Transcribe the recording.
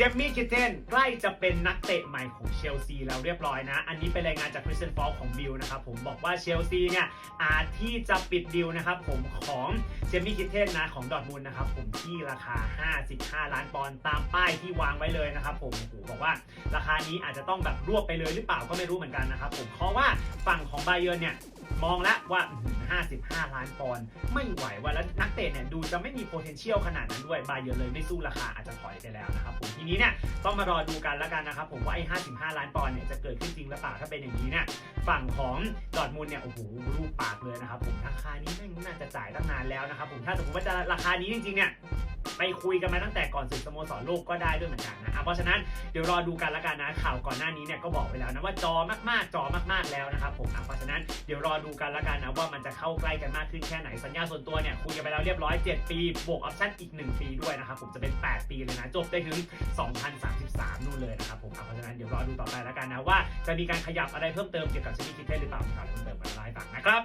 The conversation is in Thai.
เจมมี่คิทเทนใกล้จะเป็นนักเตะใหม่ของเชลซีแล้วเรียบร้อยนะ อันนี้เป็นรายงานจากคริสเตนฟอลของบิลนะครับผมบอกว่าเชลซีเนี่ยอาจที่จะปิดดีลนะครับผมของเจมมี่คิทเทนนะของดอทมุนด์นะครับผมที่ราคา 55 ล้านปอนด์ตามป้ายที่วางไว้เลยนะครับผมโอ้บอกว่าราคานี้อาจจะต้องแบบรวบไปเลยหรือเปล่าก็ไม่รู้เหมือนกันนะครับผมเพราะว่าฝั่งของไบเย r n เนี่ยมองแล้วว่า55 ล้านปอนด์ไม่ไหวว่าแล้วนักเตะเนี่ยดูจะไม่มี potential ขนาดนั้นด้วยบาเยอร์เลยไม่สู้ราคาอาจจะถอยไปแล้วนะ ทีนี้เนี่ยต้องมารอดูกันแล้วกันนะครับผมว่าไอ้ 55 ล้านปอนด์เนี่ยจะเกิดขึ้นจริงหรือเปล่าถ้าเป็นอย่างนี้เนี่ยฝั่งของดอทมูลเนี่ยโอ้โหรูปปากเลยนะครับผมราคานี้แม่งน่าจะจ่ายตั้งนานแล้วนะครับผมถ้าสมมติว่าจะราคานี้จริงๆเนี่ย ไปคุยกันมาตั้งแต่ก่อนศึกสโมสรโลกก็ได้ด้วยเหมือนกันนะอะเพราะฉะนั้นเดี๋ยวรอดูกันล้วกันนะข่าวก่อนหน้านี้เนี่ยก็บอกไปแล้วนะว่าจอมากๆจอมากๆแล้วนะครับผมอะเพราะฉะนั้นเดี๋ยวรอดูกันล้วกันนะว่ามันจะเข้าใกล้กันมากขึ้นแค่ไหนสัญญาส่วนตัวเนี่ยคุยกันไปแล้วเรียบร้อย 7 ปีบวกออปชั่นอีก 1 ปีด้วยนะครับผมจะเป็น 8 ปีเลยนะจบได้ถึง 2033นู่นเลยนะครับผมอะเพราะฉะนั้นเดี๋ยวรอดูต่อไปล้วกันนะว่าจะมีการขยับอะไรเพิ่มเติมเกี่ยวกับชนิดคิดเทหรือเปล่าข่าวอะไรเพิ่มเติมมาไล่าให้ฟังนะครับ